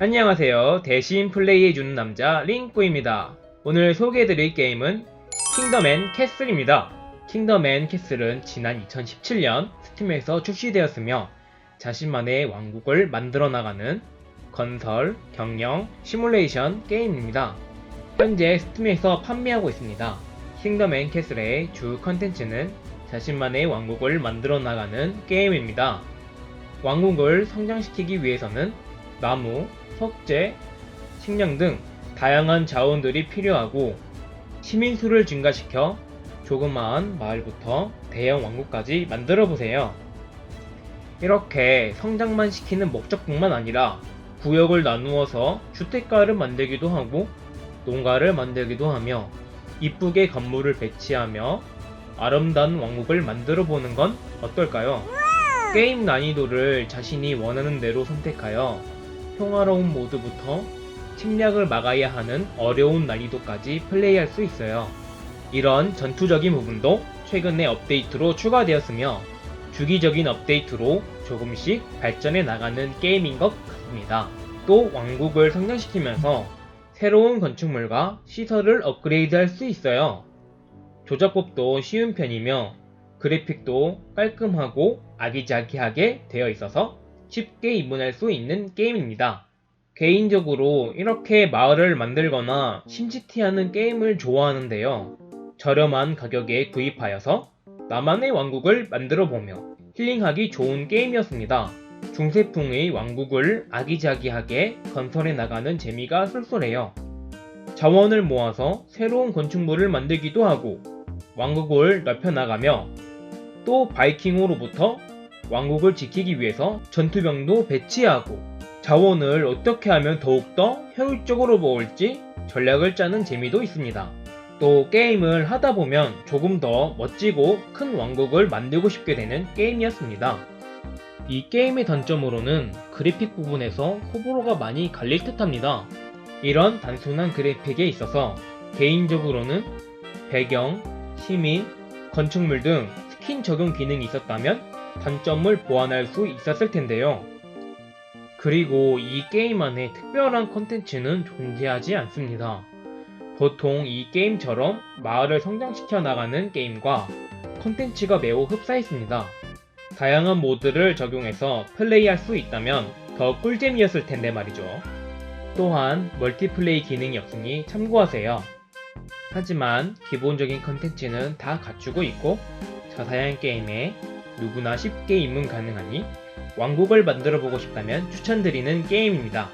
안녕하세요. 대신 플레이해주는 남자 링꾸입니다. 오늘 소개해드릴 게임은 킹덤 앤 캐슬입니다. 킹덤 앤 캐슬은 지난 2017년 스팀에서 출시되었으며 자신만의 왕국을 만들어 나가는 건설, 경영, 시뮬레이션 게임입니다. 현재 스팀에서 판매하고 있습니다. 킹덤 앤 캐슬의 주 컨텐츠는 자신만의 왕국을 만들어 나가는 게임입니다. 왕국을 성장시키기 위해서는 나무, 석재, 식량 등 다양한 자원들이 필요하고 시민 수를 증가시켜 조그마한 마을부터 대형 왕국까지 만들어 보세요. 이렇게 성장만 시키는 목적뿐만 아니라 구역을 나누어서 주택가를 만들기도 하고 농가를 만들기도 하며 이쁘게 건물을 배치하며 아름다운 왕국을 만들어 보는 건 어떨까요? 게임 난이도를 자신이 원하는 대로 선택하여 평화로운 모드부터 침략을 막아야 하는 어려운 난이도까지 플레이할 수 있어요. 이런 전투적인 부분도 최근에 업데이트로 추가되었으며 주기적인 업데이트로 조금씩 발전해 나가는 게임인 것 같습니다. 또 왕국을 성장시키면서 새로운 건축물과 시설을 업그레이드 할 수 있어요. 조작법도 쉬운 편이며 그래픽도 깔끔하고 아기자기하게 되어 있어서 쉽게 입문할 수 있는 게임입니다. 개인적으로 이렇게 마을을 만들거나 심시티하는 게임을 좋아하는데요. 저렴한 가격에 구입하여서 나만의 왕국을 만들어 보며 힐링하기 좋은 게임이었습니다. 중세풍의 왕국을 아기자기하게 건설해 나가는 재미가 쏠쏠해요. 자원을 모아서 새로운 건축물을 만들기도 하고 왕국을 넓혀나가며 또 바이킹으로부터 왕국을 지키기 위해서 전투병도 배치하고 자원을 어떻게 하면 더욱더 효율적으로 모을지 전략을 짜는 재미도 있습니다. 또 게임을 하다 보면 조금 더 멋지고 큰 왕국을 만들고 싶게 되는 게임이었습니다. 이 게임의 단점으로는 그래픽 부분에서 호불호가 많이 갈릴 듯 합니다. 이런 단순한 그래픽에 있어서 개인적으로는 배경, 시민, 건축물 등 스킨 적용 기능이 있었다면 단점을 보완할 수 있었을 텐데요. 그리고 이 게임 안에 특별한 컨텐츠는 존재하지 않습니다. 보통 이 게임처럼 마을을 성장시켜 나가는 게임과 컨텐츠가 매우 흡사했습니다. 다양한 모드를 적용해서 플레이할 수 있다면 더 꿀잼이었을 텐데 말이죠. 또한 멀티플레이 기능이 없으니 참고하세요. 하지만 기본적인 컨텐츠는 다 갖추고 있고 자사양 게임에 누구나 쉽게 입문 가능하니 왕국을 만들어 보고 싶다면 추천드리는 게임입니다.